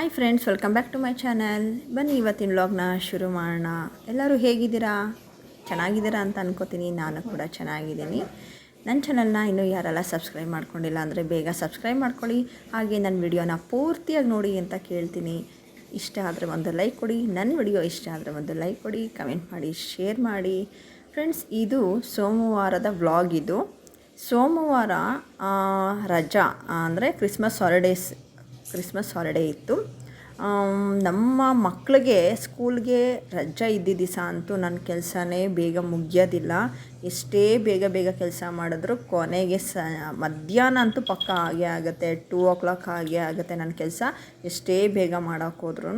Hi friends welcome back to my channel ಬನ್ನಿ ಇವತ್ತಿನ ವ್ಲಾಗ್ನ ಶುರು ಮಾಡೋಣ. ಎಲ್ಲರೂ ಹೇಗಿದ್ದೀರಾ? ಚೆನ್ನಾಗಿದ್ದೀರಾ ಅಂತ ಅನ್ಕೋತೀನಿ. ನಾನು ಕೂಡ ಚೆನ್ನಾಗಿದ್ದೀನಿ. ನನ್ನ ಚಾನಲ್ನ ಇನ್ನೂ ಯಾರೆಲ್ಲ ಸಬ್ಸ್ಕ್ರೈಬ್ ಮಾಡ್ಕೊಂಡಿಲ್ಲ ಅಂದರೆ ಬೇಗ ಸಬ್ಸ್ಕ್ರೈಬ್ ಮಾಡ್ಕೊಳ್ಳಿ. ಹಾಗೆ ನನ್ನ ವಿಡಿಯೋನ ಪೂರ್ತಿಯಾಗಿ ನೋಡಿ ಅಂತ ಕೇಳ್ತೀನಿ. ಇಷ್ಟ ಆದರೆ ಒಂದು ಲೈಕ್ ಕೊಡಿ. ನನ್ನ ವಿಡಿಯೋ ಇಷ್ಟ ಆದರೆ ಒಂದು ಲೈಕ್ ಕೊಡಿ. ಕಮೆಂಟ್ ಮಾಡಿ ಶೇರ್ ಮಾಡಿ. ಫ್ರೆಂಡ್ಸ್ ಇದು ಸೋಮವಾರದ ವ್ಲಾಗ್ ಇದು. ಸೋಮವಾರ ರಜಾ, ಅಂದರೆ ಕ್ರಿಸ್ಮಸ್ ಹಾಲಿಡೇಸ್ ಕ್ರಿಸ್ಮಸ್ ಹಾಲಿಡೇ ಇತ್ತು. ನಮ್ಮ ಮಕ್ಕಳಿಗೆ ಸ್ಕೂಲ್ಗೆ ರಜೆ ಇದ್ದಿದ್ದ ದಿವಸ ಅಂತೂ ನನ್ನ ಕೆಲಸನೇ ಬೇಗ ಮುಗಿಯೋದಿಲ್ಲ. ಎಷ್ಟೇ ಬೇಗ ಬೇಗ ಕೆಲಸ ಮಾಡಿದ್ರು ಕೊನೆಗೆ ಸ, ಮಧ್ಯಾಹ್ನ ಅಂತೂ ಪಕ್ಕ ಆಗೇ ಆಗುತ್ತೆ, ಟೂ ಓ ಕ್ಲಾಕ್ ಆಗೇ ಆಗುತ್ತೆ ನನ್ನ ಕೆಲಸ. ಎಷ್ಟೇ ಬೇಗ ಮಾಡೋಕ್ಕೋದ್ರೂ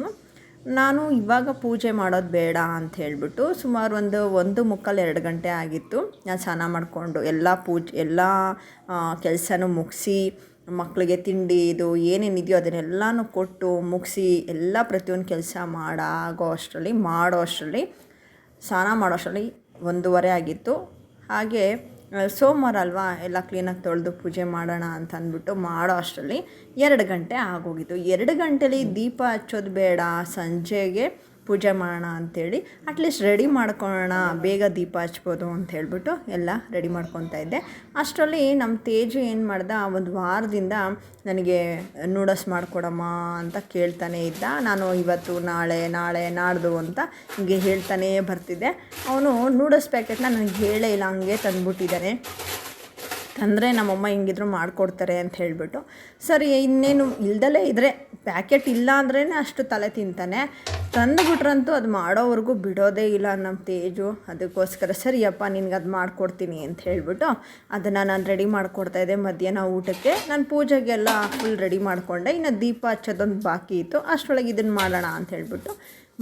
ನಾನು ಇವಾಗ ಪೂಜೆ ಮಾಡೋದು ಬೇಡ ಅಂತ ಹೇಳಿಬಿಟ್ಟು ಸುಮಾರು ಒಂದು ಒಂದು ಮುಕ್ಕಾಲು ಎರಡು ಗಂಟೆ ಆಗಿತ್ತು. ನಾನು ಸ್ನಾನ ಮಾಡಿಕೊಂಡು ಎಲ್ಲ ಪೂಜೆ, ಎಲ್ಲ ಕೆಲಸನೂ ಮುಗಿಸಿ ಮಕ್ಕಳಿಗೆ ತಿಂಡಿ, ಇದು ಏನೇನಿದೆಯೋ ಅದನ್ನೆಲ್ಲನೂ ಕೊಟ್ಟು ಮುಗಿಸಿ ಎಲ್ಲ ಪ್ರತಿಯೊಂದು ಕೆಲಸ ಮಾಡಾಗೋ ಅಷ್ಟರಲ್ಲಿ, ಮಾಡೋ ಅಷ್ಟರಲ್ಲಿ, ಸ್ನಾನ ಮಾಡೋ ಅಷ್ಟರಲ್ಲಿ ಒಂದೂವರೆ ಆಗಿತ್ತು. ಹಾಗೆ ಸೋಮವಾರ ಅಲ್ವಾ ಎಲ್ಲ ಕ್ಲೀನಾಗಿ ತೊಳೆದು ಪೂಜೆ ಮಾಡೋಣ ಅಂತ ಅಂದ್ಬಿಟ್ಟು ಮಾಡೋ ಅಷ್ಟರಲ್ಲಿ ಎರಡು ಗಂಟೆ ಆಗೋಗಿತ್ತು. ಎರಡು ಗಂಟೆಲಿ ದೀಪ ಹಚ್ಚೋದು ಬೇಡ. ಸಂಜೆಗೆ ಪೂಜೆ ಮಾಡೋಣ ಅಂಥೇಳಿ ಅಟ್ಲೀಸ್ಟ್ ರೆಡಿ ಮಾಡ್ಕೊಳ್ಳೋಣ, ಬೇಗ ದೀಪ ಹಚ್ಬೋದು ಅಂತ ಹೇಳ್ಬಿಟ್ಟು ಎಲ್ಲ ರೆಡಿ ಮಾಡ್ಕೊತಾ ಇದ್ದೆ. ಅಷ್ಟರಲ್ಲಿ ನಮ್ಮ ತೇಜು ಏನು ಮಾಡ್ದ, ಒಂದು ವಾರದಿಂದ ನನಗೆ ನೂಡಲ್ಸ್ ಮಾಡಿಕೊಡಮ್ಮ ಅಂತ ಕೇಳ್ತಾನೆ ಇದ್ದ. ನಾನು ಇವತ್ತು ನಾಳೆ ನಾಳೆ ನಾಡ್ದು ಅಂತ ಹಿಂಗೆ ಹೇಳ್ತಾನೇ ಬರ್ತಿದ್ದೆ. ಅವನು ನೂಡಲ್ಸ್ ಪ್ಯಾಕೆಟ್ನ ನನಗೆ ಹೇಳೇ ಇಲ್ಲ, ಹಂಗೆ ತಂದ್ಬಿಟ್ಟಿದ್ದಾನೆ. ತಂದರೆ ನಮ್ಮಮ್ಮ ಹಿಂಗಿದ್ರು ಮಾಡಿಕೊಡ್ತಾರೆ ಅಂತ ಹೇಳಿಬಿಟ್ಟು. ಸರಿ, ಇನ್ನೇನು ಇಲ್ದಲೇ ಇದ್ದರೆ ಪ್ಯಾಕೆಟ್ ಇಲ್ಲ ಅಂದ್ರೇ ಅಷ್ಟು ತಲೆ ತಿಂತಾನೆ. ತಂದುಬಿಟ್ರಂತೂ ಅದು ಮಾಡೋವರೆಗೂ ಬಿಡೋದೇ ಇಲ್ಲ ನಮ್ಮ ತೇಜು. ಅದಕ್ಕೋಸ್ಕರ ಸರಿಯಪ್ಪ ನಿನಗೆ ಅದು ಮಾಡಿಕೊಡ್ತೀನಿ ಅಂತ ಹೇಳಿಬಿಟ್ಟು ಅದನ್ನು ನಾನು ರೆಡಿ ಮಾಡಿಕೊಡ್ತಾಯಿದ್ದೆ ಮಧ್ಯಾಹ್ನ ಊಟಕ್ಕೆ. ನಾನು ಪೂಜೆಗೆಲ್ಲ ಫುಲ್ ರೆಡಿ ಮಾಡಿಕೊಂಡೆ. ಇನ್ನು ದೀಪ ಹಚ್ಚೋದೊಂದು ಬಾಕಿ ಇತ್ತು. ಅಷ್ಟರೊಳಗೆ ಇದನ್ನು ಮಾಡೋಣ ಅಂತ ಹೇಳಿಬಿಟ್ಟು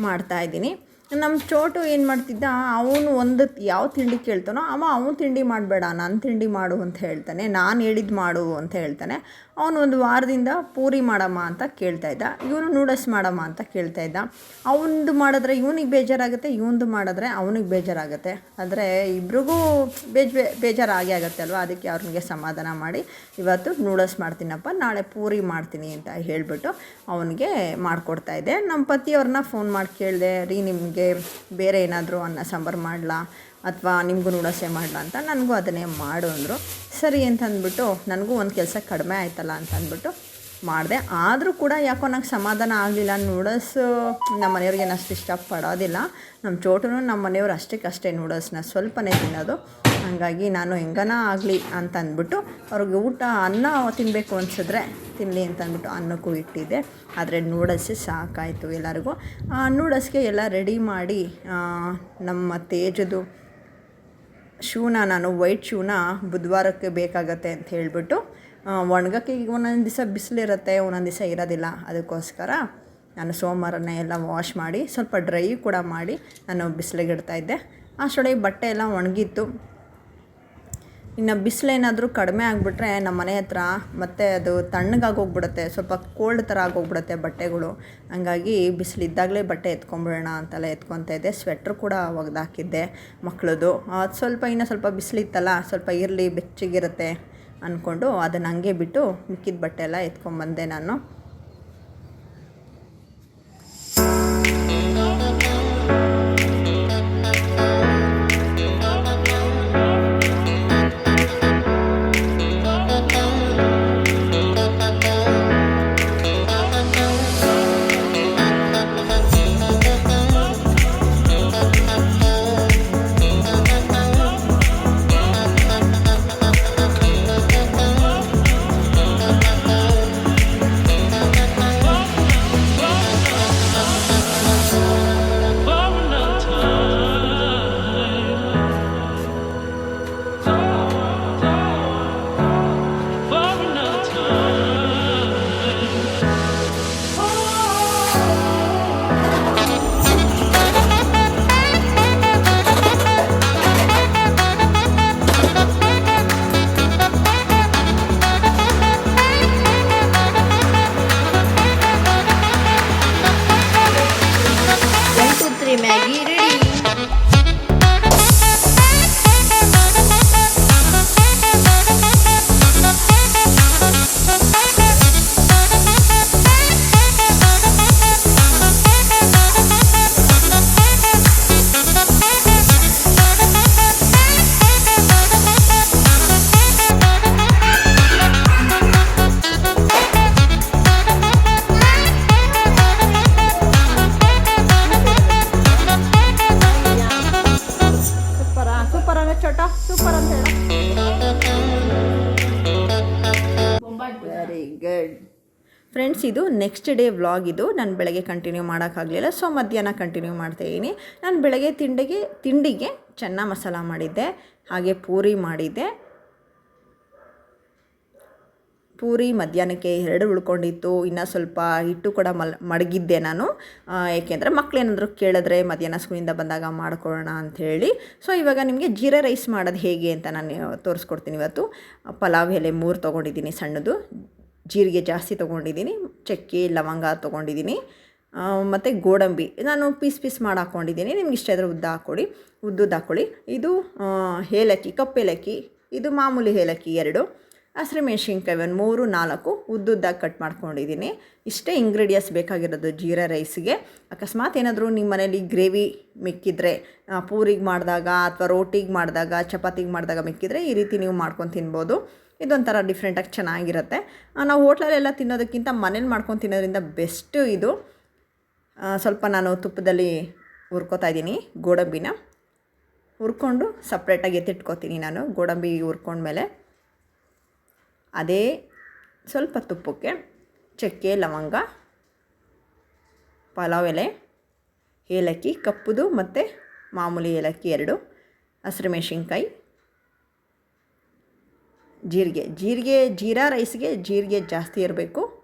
ಮಾಡ್ತಾಯಿದ್ದೀನಿ ನಮ್ಮ ಚೋಟು ಏನು ಮಾಡ್ತಿದ್ದ? ಅವನು ಒಂದು ಯಾವ ತಿಂಡಿ ಕೇಳ್ತಾನೋ ಅವ ಅವನು ತಿಂಡಿ ಮಾಡಬೇಡ ನನ್ನ ತಿಂಡಿ ಮಾಡು ಅಂತ ಹೇಳ್ತಾನೆ, ನಾನು ಹೇಳಿದ್ದು ಮಾಡು ಅಂತ ಹೇಳ್ತಾನೆ. ಅವನು ಒಂದು ವಾರದಿಂದ ಪೂರಿ ಮಾಡಮ್ಮ ಅಂತ ಕೇಳ್ತಾ ಇದ್ದ. ಇವನು ನೂಡಲ್ಸ್ ಮಾಡಮ್ಮ ಅಂತ ಕೇಳ್ತಾ ಇದ್ದ. ಅವನದು ಮಾಡಿದ್ರೆ ಇವನಿಗೆ ಬೇಜಾರಾಗುತ್ತೆ ಇವನದು ಮಾಡಿದ್ರೆ ಅವನಿಗೆ ಬೇಜಾರಾಗುತ್ತೆ. ಆದರೆ ಇಬ್ರಿಗೂ ಬೇಜ್ ಬೇಜಾರಾಗೇ ಆಗುತ್ತೆ ಅಲ್ವಾ? ಅದಕ್ಕೆ ಅವ್ರಿಗೆ ಸಮಾಧಾನ ಮಾಡಿ, ಇವತ್ತು ನೂಡಲ್ಸ್ ಮಾಡ್ತೀನಪ್ಪ, ನಾಳೆ ಪೂರಿ ಮಾಡ್ತೀನಿ ಅಂತ ಹೇಳಿಬಿಟ್ಟು ಅವನಿಗೆ ಮಾಡಿಕೊಡ್ತಾ ಇದ್ದೆ. ನಮ್ಮ ಪತಿಯವ್ರನ್ನ ಫೋನ್ ಮಾಡಿ ಕೇಳಿದೆ, ರೀ, ನಿಮಗೆ ಬೇರೆ ಏನಾದರೂ ಅನ್ನ ಸಾಂಬಾರು ಮಾಡಲಾ? ಅಥವಾ ನಿಮಗೂ ನೂಡಲ್ಸೇ ಮಾಡಲ ಅಂತ ನನಗೂ ಅದನ್ನೇ ಮಾಡು ಅಂದರು. ಸರಿ ಅಂತ ಅಂದ್ಬಿಟ್ಟು ನನಗೂ ಒಂದು ಕೆಲಸ ಕಡಿಮೆ ಆಯ್ತಲ್ಲ ಅಂತ ಅಂದ್ಬಿಟ್ಟು ಮಾಡಿದೆ. ಆದರೂ ಕೂಡ ಯಾಕೋ ನಂಗೆ ಸಮಾಧಾನ ಆಗಲಿಲ್ಲ ನೂಡಲ್ಸು ನಮ್ಮ ಮನೆಯವ್ರಿಗೆ ಅಷ್ಟು ಇಷ್ಟಪಡೋದಿಲ್ಲ. ನಮ್ಮ ಚೋಟನು ನಮ್ಮ ಮನೆಯವ್ರು ಅಷ್ಟಕ್ಕಷ್ಟೇ ನೂಡಲ್ಸ್ನ ಸ್ವಲ್ಪನೇ ತಿನ್ನೋದು. ಹಾಗಾಗಿ ನಾನು ಹೆಂಗನ ಆಗಲಿ ಅಂತ ಅಂದ್ಬಿಟ್ಟು ಅವ್ರಿಗೆ ಊಟ, ಅನ್ನ ತಿನ್ನಬೇಕು ಅನಿಸಿದ್ರೆ ತಿನ್ನಲಿ ಅಂತ ಅಂದ್ಬಿಟ್ಟು ಅನ್ನಕ್ಕೂ ಇಟ್ಟಿದ್ದೆ. ಆದರೆ ನೂಡಲ್ಸೇ ಸಾಕಾಯಿತು ಎಲ್ಲರಿಗೂ. ನೂಡಲ್ಸ್ಗೆ ಎಲ್ಲ ರೆಡಿ ಮಾಡಿ ನಮ್ಮ ತೇಜದು ಶೂನ, ನಾನು ವೈಟ್ ಶೂನ ಬುಧವಾರಕ್ಕೆ ಬೇಕಾಗತ್ತೆ ಅಂತ ಹೇಳಿಬಿಟ್ಟು ಒಣಗಕ್ಕೆ ಈಗ ಒಂದೊಂದು ದಿವಸ ಬಿಸಿಲಿರುತ್ತೆ, ಒಂದೊಂದು ದಿವಸ ಇರೋದಿಲ್ಲ. ಅದಕ್ಕೋಸ್ಕರ ನಾನು ಸೋಮವಾರನೇ ಎಲ್ಲ ವಾಶ್ ಮಾಡಿ, ಸ್ವಲ್ಪ ಡ್ರೈ ಕೂಡ ಮಾಡಿ ನಾನು ಬಿಸಿಲಿಗೆ ಇಡ್ತಾ ಇದ್ದೆ. ಅಷ್ಟೊಳಗೆ ಬಟ್ಟೆ ಎಲ್ಲ ಒಣಗಿತ್ತು. ಇನ್ನು ಬಿಸಿಲೇನಾದರೂ ಕಡಿಮೆ ಆಗಿಬಿಟ್ರೆ ನಮ್ಮ ಮನೆ ಹತ್ರ ಮತ್ತೆ ಅದು ತಣ್ಣಗಾಗೋಗ್ಬಿಡುತ್ತೆ, ಸ್ವಲ್ಪ ಕೋಲ್ಡ್ ಥರ ಆಗೋಗ್ಬಿಡುತ್ತೆ ಬಟ್ಟೆಗಳು. ಹಂಗಾಗಿ ಬಿಸಿಲಿದ್ದಾಗಲೇ ಬಟ್ಟೆ ಎತ್ಕೊಂಬಿಡೋಣ ಅಂತೆಲ್ಲ ಎತ್ಕೊತಾ ಇದ್ದೆ. ಸ್ವೆಟ್ರ್ ಕೂಡ ಒಗ್ದಾಕಿದ್ದೆ ಮಕ್ಕಳದು ಅದು ಸ್ವಲ್ಪ ಇನ್ನೂ ಸ್ವಲ್ಪ ಬಿಸಿಲಿತ್ತಲ್ಲ ಸ್ವಲ್ಪ ಇರಲಿ ಬೆಚ್ಚಗಿರುತ್ತೆ ಅಂದ್ಕೊಂಡು ಅದನ್ನು ಹಂಗೆ ಬಿಟ್ಟು ಮಿಕ್ಕಿದ ಬಟ್ಟೆ ಎಲ್ಲ ಎತ್ಕೊಂಡ್ಬಂದೆ ನಾನು. ನೆಕ್ಸ್ಟ್ ಡೇ ವ್ಲಾಗ್ ಇದು. ನಾನು ಬೆಳಗ್ಗೆ ಕಂಟಿನ್ಯೂ ಮಾಡೋಕ್ಕಾಗಲಿಲ್ಲ ಸೊ ಮಧ್ಯಾಹ್ನ ಕಂಟಿನ್ಯೂ ಮಾಡ್ತಾಯಿದ್ದೀನಿ ನಾನು ಬೆಳಗ್ಗೆ ತಿಂಡಿಗೆ ತಿಂಡಿಗೆ ಚೆನ್ನ ಮಸಾಲ ಮಾಡಿದ್ದೆ. ಹಾಗೆ ಪೂರಿ ಮಾಡಿದ್ದೆ. ಪೂರಿ ಮಧ್ಯಾಹ್ನಕ್ಕೆ ಎರಡು ಉಳ್ಕೊಂಡಿತ್ತು. ಇನ್ನು ಸ್ವಲ್ಪ ಹಿಟ್ಟು ಕೂಡ ಮಲ್, ಮಡಗಿದ್ದೆ ನಾನು. ಏಕೆಂದರೆ ಮಕ್ಕಳೇನಾದರೂ ಕೇಳಿದ್ರೆ ಮಧ್ಯಾಹ್ನ ಸ್ಕೂಲಿಂದ ಬಂದಾಗ ಮಾಡ್ಕೊಳ್ಳೋಣ ಅಂಥೇಳಿ. ಸೊ ಇವಾಗ ನಿಮಗೆ ಜೀರಾ ರೈಸ್ ಮಾಡೋದು ಹೇಗೆ ಅಂತ ನಾನು ತೋರಿಸ್ಕೊಡ್ತೀನಿ ಇವತ್ತು. ಪಲಾವ್ ಎಲೆ ಮೂರು ತೊಗೊಂಡಿದ್ದೀನಿ ಸಣ್ಣದು. ಜೀರಿಗೆ ಜಾಸ್ತಿ ತೊಗೊಂಡಿದ್ದೀನಿ. ಚಕ್ಕೆ, ಲವಂಗ ತೊಗೊಂಡಿದ್ದೀನಿ. ಮತ್ತು ಗೋಡಂಬಿ. ನಾನು ಪೀಸ್ ಪೀಸ್ ಮಾಡಿ ಹಾಕ್ಕೊಂಡಿದ್ದೀನಿ ನಿಮ್ಗೆ ಇಷ್ಟ ಇದ್ದರೆ ಉದ್ದ ಹಾಕ್ಕೊಡಿ ಉದ್ದುದ್ದು ಹಾಕ್ಕೊಳ್ಳಿ. ಇದು ಏಲಕ್ಕಿ ಕಪ್ಪೇಲಕ್ಕಿ ಇದು ಮಾಮೂಲಿ ಏಲಕ್ಕಿ ಎರಡು. ಹಸಿರುಮೆಣ್ಸಿನ್ಕಾಯಿ ಒಂದು ಮೂರು, ನಾಲ್ಕು. ಉದ್ದುದ್ದಾಗಿ ಕಟ್ ಮಾಡ್ಕೊಂಡಿದ್ದೀನಿ. ಇಷ್ಟೇ ಇಂಗ್ರೀಡಿಯೆಂಟ್ಸ್ ಬೇಕಾಗಿರೋದು ಜೀರಾ ರೈಸ್ಗೆ. ಅಕಸ್ಮಾತ್ ಏನಾದರೂ ನಿಮ್ಮ ಮನೇಲಿ ಗ್ರೇವಿ ಮಿಕ್ಕಿದ್ರೆ ಪೂರಿಗೆ ಮಾಡಿದಾಗ ಅಥವಾ ರೋಟಿಗೆ ಮಾಡಿದಾಗ, ಚಪಾತಿಗೆ ಮಾಡಿದಾಗ ಮಿಕ್ಕಿದ್ರೆ ಈ ರೀತಿ ನೀವು ಮಾಡ್ಕೊಂಡು ತಿನ್ಬೋದು. ಇದೊಂಥರ ಡಿಫ್ರೆಂಟಾಗಿ ಚೆನ್ನಾಗಿರುತ್ತೆ. ನಾವು ಹೋಟ್ಲಲ್ಲೆಲ್ಲ ತಿನ್ನೋದಕ್ಕಿಂತ ಮನೇಲಿ ಮಾಡ್ಕೊಂಡು ತಿನ್ನೋದ್ರಿಂದ ಬೆಸ್ಟು ಇದು. ಸ್ವಲ್ಪ ನಾನು ತುಪ್ಪದಲ್ಲಿ ಹುರ್ಕೋತಾ ಇದ್ದೀನಿ, ಗೋಡಂಬಿನ. ಹುರ್ಕೊಂಡು ಸಪ್ರೇಟಾಗಿ ಎತ್ತಿಟ್ಕೋತೀನಿ ನಾನು, ಗೋಡಂಬಿ ಹುರ್ಕೊಂಡ್ಮೇಲೆ. ಅದೇ ಸ್ವಲ್ಪ ತುಪ್ಪಕ್ಕೆ ಚಕ್ಕೆ, ಲವಂಗ, ಪಲಾವ್ ಎಲೆ, ಏಲಕ್ಕಿ ಕಪ್ಪುದು ಮತ್ತು ಮಾಮೂಲಿ ಏಲಕ್ಕಿ ಎರಡು, ಹಸಿರು ಮೆಣಸಿನ್ಕಾಯಿ. ಜೀರಿಗೆ ಜೀರಿಗೆ, ಜೀರಾ ರೈಸ್ಗೆ ಜೀರಿಗೆ ಜಾಸ್ತಿ ಇರಬೇಕು.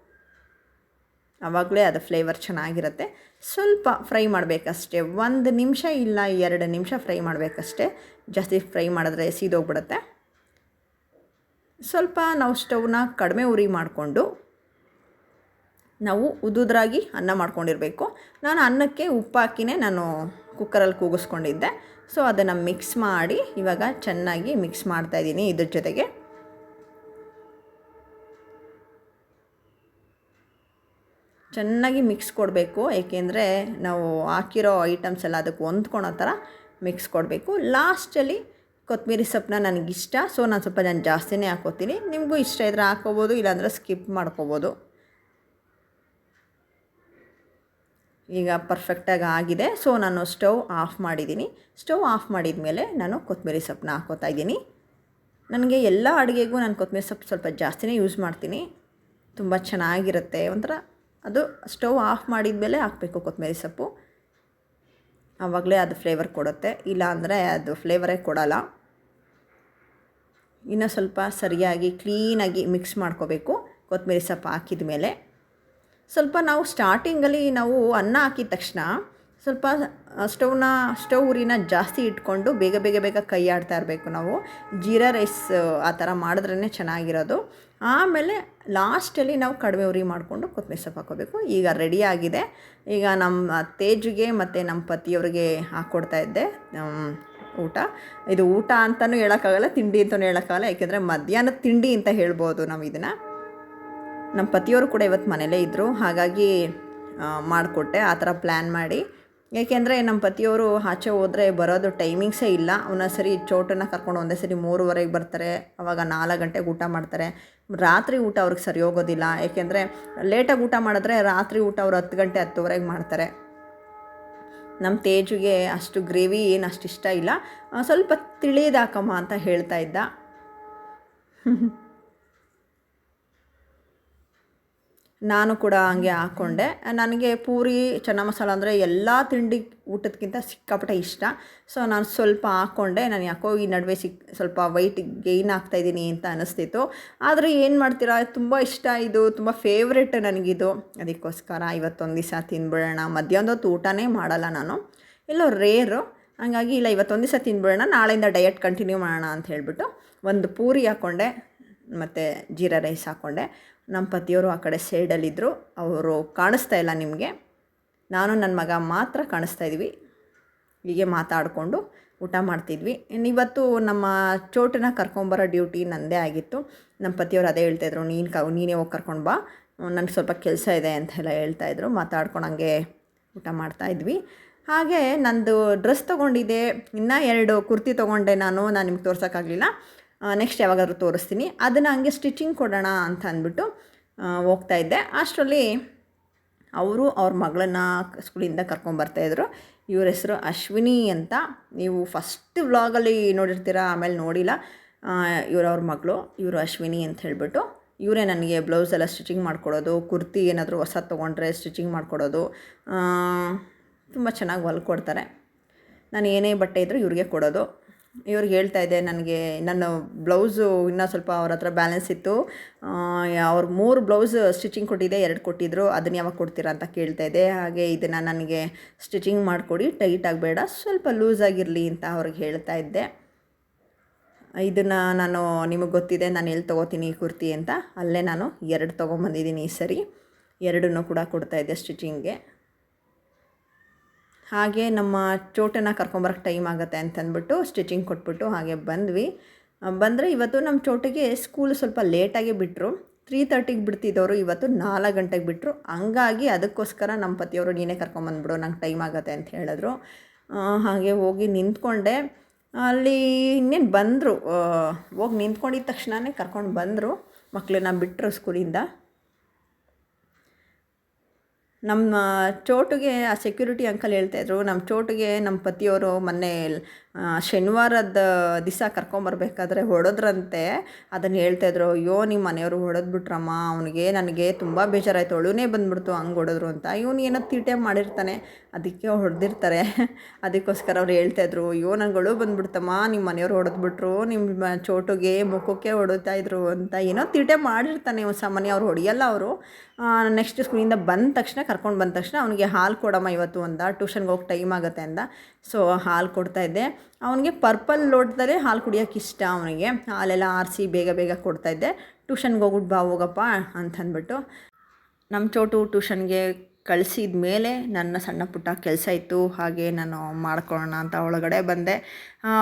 ಆವಾಗಲೇ ಅದು ಫ್ಲೇವರ್ ಚೆನ್ನಾಗಿರುತ್ತೆ. ಸ್ವಲ್ಪ ಫ್ರೈ ಮಾಡಬೇಕಷ್ಟೇ, ಒಂದು ನಿಮಿಷ ಇಲ್ಲ, ಎರಡು ನಿಮಿಷ ಫ್ರೈ ಮಾಡಬೇಕಷ್ಟೇ. ಜಾಸ್ತಿ ಫ್ರೈ ಮಾಡಿದ್ರೆ ಸೀದೋಗ್ಬಿಡುತ್ತೆ. ಸ್ವಲ್ಪ ನಾವು ಸ್ಟವ್ನ ಕಡಿಮೆ ಉರಿ ಮಾಡಿಕೊಂಡು ನಾವು ಉದುದ್ರಾಗಿ ಅನ್ನ ಮಾಡ್ಕೊಂಡಿರಬೇಕು. ನಾನು ಅನ್ನಕ್ಕೆ ಉಪ್ಪು ಹಾಕಿನೇ ನಾನು ಕುಕ್ಕರಲ್ಲಿ ಕೂಗಿಸ್ಕೊಂಡಿದ್ದೆ. ಸೊ ಅದನ್ನು ಮಿಕ್ಸ್ ಮಾಡಿ ಇವಾಗ ಚೆನ್ನಾಗಿ ಮಿಕ್ಸ್ ಮಾಡ್ತಾಯಿದ್ದೀನಿ ಇದ್ರ ಜೊತೆಗೆ. ಚೆನ್ನಾಗಿ ಮಿಕ್ಸ್ ಕೊಡಬೇಕು, ಏಕೆಂದರೆ ನಾವು ಹಾಕಿರೋ ಐಟಮ್ಸ್ ಎಲ್ಲ ಅದಕ್ಕೆ ಹೊಂದ್ಕೊಳೋ ಥರ ಮಿಕ್ಸ್ ಕೊಡಬೇಕು. ಲಾಸ್ಟಲ್ಲಿ ಕೊತ್ತಂಬರಿ ಸೊಪ್ಪನ್ನ ನನಗಿಷ್ಟ, ಸೊ ನಾನು ಸ್ವಲ್ಪ ನಾನು ಜಾಸ್ತಿನೇ ಹಾಕೋತೀನಿ. ನಿಮಗೂ ಇಷ್ಟ ಇದ್ದರೆ ಹಾಕೋಬೋದು, ಇಲ್ಲಾಂದರೆ ಸ್ಕಿಪ್ ಮಾಡ್ಕೋಬೋದು. ಈಗ ಪರ್ಫೆಕ್ಟಾಗಿ ಆಗಿದೆ. ಸೊ ನಾನು ಸ್ಟವ್ ಆಫ್ ಮಾಡಿದ್ದೀನಿ. ಸ್ಟವ್ ಆಫ್ ಮಾಡಿದ ಮೇಲೆ ನಾನು ಕೊತ್ತಂಬರಿ ಸೊಪ್ಪನ್ನ ಹಾಕೋತಾ ಇದ್ದೀನಿ. ನನಗೆ ಎಲ್ಲ ಅಡುಗೆಗೂ ನಾನು ಕೊತ್ತಂಬರಿ ಸೊಪ್ಪು ಸ್ವಲ್ಪ ಜಾಸ್ತಿನೇ ಯೂಸ್ ಮಾಡ್ತೀನಿ. ತುಂಬ ಚೆನ್ನಾಗಿರುತ್ತೆ, ಒಂಥರ ಅದು ಸ್ಟವ್ ಆಫ್ ಮಾಡಿದ ಮೇಲೆ ಹಾಕಬೇಕು ಕೊತ್ತಂಬರಿ ಸೊಪ್ಪು. ಆವಾಗಲೇ ಅದು ಫ್ಲೇವರ್ ಕೊಡುತ್ತೆ. ಇಲ್ಲ ಅಂದರೆ ಅದು ಫ್ಲೇವರೇ ಕೊಡಲ್ಲ. ಇನ್ನೂ ಸ್ವಲ್ಪ ಸರಿಯಾಗಿ, ಕ್ಲೀನಾಗಿ ಮಿಕ್ಸ್ ಮಾಡ್ಕೋಬೇಕು. ಕೊತ್ತಂಬರಿ ಸೊಪ್ಪು ಹಾಕಿದ ಮೇಲೆ ಸ್ವಲ್ಪ ನಾವು ಸ್ಟಾರ್ಟಿಂಗಲ್ಲಿ ನಾವು ಅನ್ನ ಹಾಕಿದ ತಕ್ಷಣ ಸ್ವಲ್ಪ ಸ್ಟವ್ನ, ಸ್ಟವ್ ಉರಿನ ಜಾಸ್ತಿ ಇಟ್ಕೊಂಡು ಬೇಗ ಬೇಗ ಬೇಗ ಕೈ ಆಡ್ತಾ ಇರಬೇಕು ನಾವು. ಜೀರಾ ರೈಸ್, ಆ ಥರ ಮಾಡಿದ್ರೇ ಚೆನ್ನಾಗಿರೋದು. ಆಮೇಲೆ ಲಾಸ್ಟಲ್ಲಿ ನಾವು ಕಡಿಮೆ ಉರಿ ಮಾಡಿಕೊಂಡು ಕೊತ್ತಂಬರಿ ಸೊಪ್ಪು ಹಾಕೋಬೇಕು ಈಗ ರೆಡಿ ಆಗಿದೆ. ಈಗ ನಮ್ಮ ತೇಜಿಗೆ ಮತ್ತು ನಮ್ಮ ಪತಿಯವ್ರಿಗೆ ಹಾಕ್ಕೊಡ್ತಾ ಇದ್ದೆ. ಊಟ. ಇದು ಊಟ ಅಂತಲೂ ಹೇಳೋಕ್ಕಾಗಲ್ಲ, ತಿಂಡಿ ಅಂತಲೂ ಹೇಳೋಕ್ಕಾಗಲ್ಲ. ಯಾಕೆಂದರೆ ಮಧ್ಯಾಹ್ನ ತಿಂಡಿ ಅಂತ ಹೇಳ್ಬೋದು ನಾವು ಇದನ್ನು. ನಮ್ಮ ಪತಿಯವರು ಕೂಡ ಇವತ್ತು ಮನೇಲೇ ಇದ್ದರು ಹಾಗಾಗಿ ಮಾಡಿಕೊಟ್ಟೆ. ಆ ಥರ ಪ್ಲ್ಯಾನ್ ಮಾಡಿ ಏಕೆಂದರೆ ನಮ್ಮ ಪತಿಯವರು ಆಚೆ ಹೋದರೆ ಬರೋದು ಟೈಮಿಂಗ್ಸೇ ಇಲ್ಲ. ಅವನ ಸರಿ ಚೋಟನ್ನು ಕರ್ಕೊಂಡು ಒಂದೇ ಸರಿ ಮೂರುವರೆಗೆ ಬರ್ತಾರೆ. ಅವಾಗ ನಾಲ್ಕು ಗಂಟೆಗೆ ಊಟ ಮಾಡ್ತಾರೆ. ರಾತ್ರಿ ಊಟ ಅವ್ರಿಗೆ ಸರಿ ಹೋಗೋದಿಲ್ಲ. ಏಕೆಂದರೆ ಲೇಟಾಗಿ ಊಟ ಮಾಡಿದ್ರೆ ರಾತ್ರಿ ಊಟ ಅವ್ರು ಹತ್ತು ಗಂಟೆ ಹತ್ತುವರೆಗೆ ಮಾಡ್ತಾರೆ. ನಮ್ಮ ತೇಜುಗೆ ಅಷ್ಟು ಗ್ರೇವಿ ಏನು ಅಷ್ಟು ಇಷ್ಟ ಇಲ್ಲ. ಸ್ವಲ್ಪ ತಿಳಿದಾಕಮ್ಮ ಅಂತ ಹೇಳ್ತಾ ಇದ್ದ. ನಾನು ಕೂಡ ಹಂಗೆ ಹಾಕ್ಕೊಂಡೆ ನನಗೆ ಪೂರಿ, ಚೆನ್ನ ಮಸಾಲ ಅಂದರೆ ಎಲ್ಲ ತಿಂಡಿ ಊಟದಕ್ಕಿಂತ ಸಿಕ್ಕಾಪಟ್ಟೆ ಇಷ್ಟ. ಸೊ ನಾನು ಸ್ವಲ್ಪ ಹಾಕ್ಕೊಂಡೆ ನಾನು ಯಾಕೋ ಈ ನಡುವೆ ಸಿಕ್, ಸ್ವಲ್ಪ ವೈಟ್ ಗೇಯ್ನ್ ಆಗ್ತಾಯಿದ್ದೀನಿ ಅಂತ ಅನಿಸ್ತಿತ್ತು. ಆದರೆ ಏನು ಮಾಡ್ತೀರಾ? ತುಂಬ ಇಷ್ಟ ಇದು, ತುಂಬ ಫೇವ್ರೆಟ್ ನನಗಿದು. ಅದಕ್ಕೋಸ್ಕರ ಇವತ್ತೊಂದು ದಿವಸ ತಿನ್ಬಿಡೋಣ. ಮಧ್ಯಾಹ್ನದ ಹೊತ್ತು ಊಟನೇ ಮಾಡಲ್ಲ ನಾನು. ಎಲ್ಲೋ ರೇರು ಹಾಗಾಗಿ ಇಲ್ಲ ಇವತ್ತೊಂದು ದಿವಸ ತಿನ್ಬಿಡೋಣ. ನಾಳೆಯಿಂದ ಡಯಟ್ ಕಂಟಿನ್ಯೂ ಮಾಡೋಣ ಅಂತ ಹೇಳಿಬಿಟ್ಟು ಒಂದು ಪೂರಿ ಹಾಕ್ಕೊಂಡೆ ಮತ್ತು ಜೀರಾ ರೈಸ್ ಹಾಕ್ಕೊಂಡೆ ನಮ್ಮ ಪತಿಯವರು ಆ ಕಡೆ ಸೈಡಲ್ಲಿದ್ದರು ಅವರು ಕಾಣಿಸ್ತಾ ಇಲ್ಲ ನಿಮಗೆ. ನಾನು ನನ್ನ ಮಗ ಮಾತ್ರ ಕಾಣಿಸ್ತಾ ಇದ್ವಿ. ಹೀಗೆ ಮಾತಾಡಿಕೊಂಡು ಊಟ ಮಾಡ್ತಿದ್ವಿ. ಇವತ್ತು ನಮ್ಮ ಚೋಟನ ಕರ್ಕೊಂಬರೋ ಡ್ಯೂಟಿ ನನ್ನದೇ ಆಗಿತ್ತು. ನಮ್ಮ ಪತಿಯವರು ಅದೇ ಹೇಳ್ತಾಯಿದ್ರು ನೀನು ಕ, ನೀನೇ ಹೋಗಿ ಕರ್ಕೊಂಡು ಬಾ. ನನಗೆ ಸ್ವಲ್ಪ ಕೆಲಸ ಇದೆ ಅಂತೆಲ್ಲ ಹೇಳ್ತಾಯಿದ್ರು ಮಾತಾಡ್ಕೊಂಡು ಹಂಗೆ ಊಟ ಮಾಡ್ತಾಯಿದ್ವಿ ಹಾಗೆ ನಂದು ಡ್ರೆಸ್ ತೊಗೊಂಡಿದ್ದೆ. ಇನ್ನೂ ಎರಡು ಕುರ್ತಿ ತೊಗೊಂಡೆ ನಾನು. ನಾನು ನಿಮ್ಗೆ ತೋರ್ಸೋಕ್ಕಾಗಲಿಲ್ಲ ನೆಕ್ಸ್ಟ್ ಯಾವಾಗಾದರೂ ತೋರಿಸ್ತೀನಿ. ಅದನ್ನು ಹಂಗೆ ಸ್ಟಿಚಿಂಗ್ ಕೊಡೋಣ ಅಂತ ಅಂದ್ಬಿಟ್ಟು ಹೋಗ್ತಾಯಿದ್ದೆ ಅಷ್ಟರಲ್ಲಿ ಅವರು ಅವ್ರ ಮಗಳನ್ನ ಸ್ಕೂಲಿಂದ ಕರ್ಕೊಂಬರ್ತಾಯಿದ್ರು ಇವ್ರ ಹೆಸರು ಅಶ್ವಿನಿ ಅಂತ. ನೀವು ಫಸ್ಟ್ ವ್ಲಾಗಲ್ಲಿ ನೋಡಿರ್ತೀರ, ಆಮೇಲೆ ನೋಡಿಲ್ಲ. ಇವರು ಅವ್ರ ಮಗಳು, ಇವರು ಅಶ್ವಿನಿ ಅಂತ ಹೇಳಿಬಿಟ್ಟು, ಇವರೇ ನನಗೆ ಬ್ಲೌಸ್ ಎಲ್ಲ ಸ್ಟಿಚಿಂಗ್ ಮಾಡಿಕೊಡೋದು, ಕುರ್ತಿ ಏನಾದರೂ ಹೊಸ ತೊಗೊಂಡ್ರೆ ಸ್ಟಿಚಿಂಗ್ ಮಾಡಿಕೊಡೋದು ತುಂಬ ಚೆನ್ನಾಗಿ ಹೊಲ್ಕೊಡ್ತಾರೆ. ನಾನು ಏನೇ ಬಟ್ಟೆ ಇದ್ದರೂ ಇವ್ರಿಗೆ ಕೊಡೋದು. ಇವ್ರಿಗೆ ಹೇಳ್ತಾ ಇದ್ದೆ, ನನಗೆ ನನ್ನ ಬ್ಲೌಸು ಇನ್ನೂ ಸ್ವಲ್ಪ ಅವ್ರ ಹತ್ರ ಬ್ಯಾಲೆನ್ಸ್ ಇತ್ತು. ಅವ್ರು ಮೂರು ಬ್ಲೌಸ್ ಸ್ಟಿಚಿಂಗ್ ಕೊಟ್ಟಿದ್ದೆ ಎರಡು ಕೊಟ್ಟಿದ್ದರು ಅದನ್ನು ಯಾವಾಗ ಕೊಡ್ತೀರಾ ಅಂತ ಕೇಳ್ತಾ ಇದ್ದೆ. ಹಾಗೆ ಇದನ್ನು ನನಗೆ ಸ್ಟಿಚಿಂಗ್ ಮಾಡಿಕೊಡಿ ಟೈಟ್ ಆಗಬೇಡ, ಸ್ವಲ್ಪ ಲೂಸ್ ಆಗಿರಲಿ ಅಂತ ಅವ್ರಿಗೆ ಹೇಳ್ತಾ ಇದ್ದೆ. ಇದನ್ನು ನಾನು ನಿಮಗೆ ಗೊತ್ತಿದೆ, ನಾನು ಎಲ್ಲಿ ತೊಗೋತೀನಿ ಕುರ್ತಿ ಅಂತ, ಅಲ್ಲೇ ನಾನು ಎರಡು ತೊಗೊಂಬಂದಿದ್ದೀನಿ ಈ ಸರಿ. ಎರಡನ್ನೂ ಕೂಡ ಕೊಡ್ತಾಯಿದ್ದೆ ಸ್ಟಿಚಿಂಗ್ಗೆ ಹಾಗೆ ನಮ್ಮ ಚೋಟನ ಕರ್ಕೊಂಬರಕ್ಕೆ ಟೈಮ್ ಆಗುತ್ತೆ ಅಂತಂದ್ಬಿಟ್ಟು ಸ್ಟಿಚಿಂಗ್ ಕೊಟ್ಬಿಟ್ಟು ಹಾಗೆ ಬಂದ್ವಿ. ಬಂದರೆ ಇವತ್ತು ನಮ್ಮ ಚೋಟಿಗೆ ಸ್ಕೂಲ್ ಸ್ವಲ್ಪ ಲೇಟಾಗಿ ಬಿಟ್ಟರು ತ್ರೀ ತರ್ಟಿಗೆ ಬಿಡ್ತಿದ್ದವರು ಇವತ್ತು ನಾಲ್ಕು ಗಂಟೆಗೆ ಬಿಟ್ಟರು ಹಂಗಾಗಿ ಅದಕ್ಕೋಸ್ಕರ ನಮ್ಮ ಪತಿಯವರು ನೀನೇ ಕರ್ಕೊಂಬಂದ್ಬಿಡು, ನಂಗೆ ಟೈಮ್ ಆಗುತ್ತೆ ಅಂತ ಹೇಳಿದ್ರು. ಹಾಗೆ ಹೋಗಿ ನಿಂತ್ಕೊಂಡೆ. ಅಲ್ಲಿ ಇನ್ನೇನು ಬಂದರು. ಹೋಗಿ ನಿಂತ್ಕೊಂಡಿದ್ದ ತಕ್ಷಣವೇ ಕರ್ಕೊಂಡು ಬಂದರು ಮಕ್ಕಳನ್ನ ಬಿಟ್ಟರು ಸ್ಕೂಲಿಂದ ನಮ್ಮ ಚೋಟುಗೆ ಆ ಸೆಕ್ಯೂರಿಟಿ ಅಂಕಲ್ ಹೇಳ್ತಾಯಿದ್ರು ನಮ್ಮ ಚೋಟುಗೆ ನಮ್ಮ ಪತಿಯವರು ಮೊನ್ನೆ ಶನಿವಾರದ ದಿವಸ ಕರ್ಕೊಂಬರ್ಬೇಕಾದ್ರೆ ಹೊಡೆದ್ರಂತೆ. ಅದನ್ನು ಹೇಳ್ತಾಯಿದ್ರು ಅಯ್ಯೋ ನಿಮ್ಮ ಮನೆಯವರು ಹೊಡೆದ್ಬಿಟ್ರಮ್ಮ, ಅವನಿಗೆ ನನಗೆ ತುಂಬ ಬೇಜಾರಾಯಿತು, ಅಳುನೇ ಬಂದ್ಬಿಡ್ತು, ಹಂಗೆ ಹೊಡೆದ್ರು ಅಂತ. ಇವನು ಏನೋ ತೀಟೆ ಮಾಡಿರ್ತಾನೆ, ಅದಕ್ಕೆ ಹೊಡೆದಿರ್ತಾರೆ. ಅದಕ್ಕೋಸ್ಕರ ಅವ್ರು ಹೇಳ್ತಾಯಿದ್ರು ಅಯ್ಯೋ, ನಂಗೆ ಅಳು ಬಂದ್ಬಿಡ್ತಮ್ಮ ನಿಮ್ಮ ಮನೆಯವ್ರು ಹೊಡೆದ್ಬಿಟ್ರು ನಿಮ್ಮ ಚೋಟುಗೆ ಮುಖಕ್ಕೆ ಹೊಡಿತಾ ಇದ್ರು ಅಂತ. ಏನೋ ತೀಟೆ ಮಾಡಿರ್ತಾನೆ ಸಾಮಾನ್ಯ, ಅವ್ರು ಹೊಡೆಯಲ್ಲ ಅವರು. ನೆಕ್ಸ್ಟ್ ಸ್ಕೂಲಿಂದ ಬಂದ ತಕ್ಷಣ, ಕರ್ಕೊಂಡು ಬಂದ ತಕ್ಷಣ ಅವನಿಗೆ ಹಾಲು ಕೊಡಮ್ಮ ಇವತ್ತು ಅಂದ, ಟ್ಯೂಷನ್ಗೆ ಹೋಗಿ ಟೈಮ್ ಆಗುತ್ತೆ ಅಂದ. ಸೊ, ಹಾಲು ಕೊಡ್ತಾಯಿದ್ದೆ ಅವನಿಗೆ ಪರ್ಪಲ್ ಲೋಟದಲ್ಲೇ ಹಾಲು ಕುಡಿಯೋಕೆ ಇಷ್ಟ ಅವನಿಗೆ. ಹಾಲೆಲ್ಲ ಆರಿಸಿ ಬೇಗ ಬೇಗ ಕೊಡ್ತಾಯಿದ್ದೆ ಟ್ಯೂಷನ್ಗೆ ಹೋಗ್ಬಿಟ್ಟು ಬಾ ಹೋಗಪ್ಪ ಅಂತಂದ್ಬಿಟ್ಟು. ನಮ್ಮ ಚೋಟು ಟ್ಯೂಷನ್ಗೆ ಕಳಿಸಿದ ಮೇಲೆ ನನ್ನ ಸಣ್ಣ ಪುಟ್ಟ ಕೆಲಸ ಇತ್ತು ಹಾಗೆ ನಾನು ಮಾಡ್ಕೊಳ್ಳೋಣ ಅಂತ ಒಳಗಡೆ ಬಂದೆ.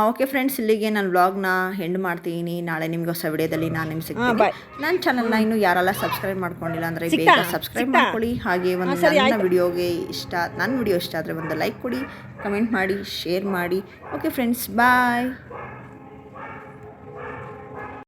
ಓಕೆ ಫ್ರೆಂಡ್ಸ್ ಇಲ್ಲಿಗೆ ನಾನು ವ್ಲಾಗ್ನ ಎಂಡ್ ಮಾಡ್ತೀನಿ. ನಾಳೆ ನಿಮ್ಗೆ ಹೊಸ ವಿಡಿಯೋದಲ್ಲಿ ನಾನು ನಿಮ್ಗೆ ಸಿಗ್ತೀನಿ. ನನ್ನ ಚಾನಲ್ನ ಇನ್ನೂ ಯಾರೆಲ್ಲ ಸಬ್ಸ್ಕ್ರೈಬ್ ಮಾಡ್ಕೊಂಡಿಲ್ಲ ಅಂದರೆ ಬೇಗ ಸಬ್ಸ್ಕ್ರೈಬ್ ಮಾಡ್ಕೊಳ್ಳಿ. ಹಾಗೆ ಒಂದು ನನ್ನ ವಿಡಿಯೋಗೆ ಇಷ್ಟ ನನ್ನ ವಿಡಿಯೋ ಇಷ್ಟ ಆದರೆ ಒಂದು ಲೈಕ್ ಕೊಡಿ ಕಮೆಂಟ್ ಮಾಡಿ ಶೇರ್ ಮಾಡಿ. Okay friends bye